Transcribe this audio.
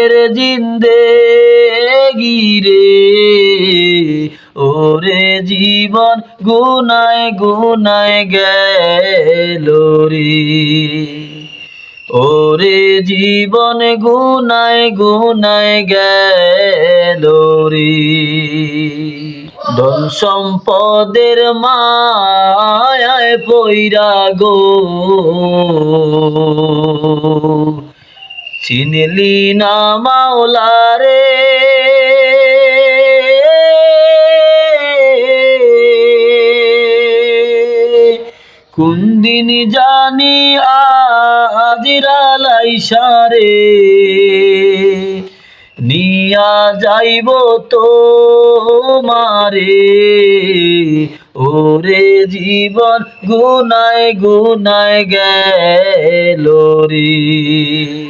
কবরের জিন্দে গিরে ওরে জীবন গুনায় গুনায় গেল রে। ওরে জীবন গুনায় গুনায় গেল রে। ধন সম্পদের মায়ায় পইরা গো। চিনলি না মাওলা রে কোন দিন জানি আজিরালাই সারে নিয়া যাইব তো মারে ওরে জীবন গুনায় গুনায় গেল রে।